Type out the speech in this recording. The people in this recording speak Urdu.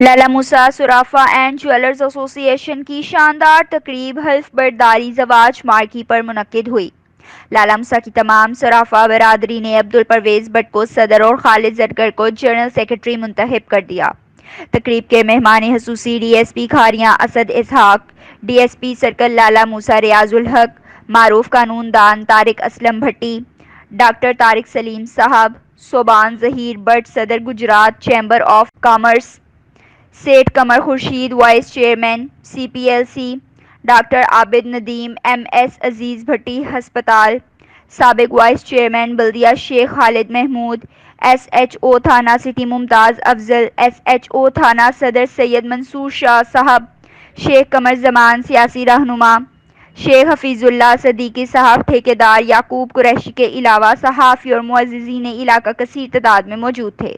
لالا موسیٰ صرافہ اینڈ جویلرز ایسوسی ایشن کی شاندار تقریب حلف برداری زواج مارکی پر منعقد ہوئی۔ لالا موسیٰ کی تمام صرافہ برادری نے عبدالپرویز بٹ کو صدر اور خالد زرگر کو جنرل سیکرٹری منتخب کر دیا۔ تقریب کے مہمان خصوصی D S P Kharia Asad Ishaq, D S P circle Lala Musa, Riaz ul-Haq, معروف قانون دان طارق اسلم بھٹی، ڈاکٹر طارق سلیم صاحب، صوبان ظہیر بٹ، صدر Gujrat chamber of commerce Seth Qamar Khurshid, vice chairman, C P L C, doctor Abid Nadeem, M S Aziz Bhatti, ہسپتال، سابق وائس چیئرمین بلدیہ Sheikh Khalid Mahmood, S H O تھانہ city Mumtaz Afzal, S H O تھانہ صدر سید منصور شاہ صاحب، شیخ قمر زمان سیاسی رہنما، شیخ حفیظ اللہ صدیقی صاحب ٹھیکیدار یعقوب قریشی کے علاوہ صحافی اور معززین علاقہ کثیر تعداد میں موجود تھے۔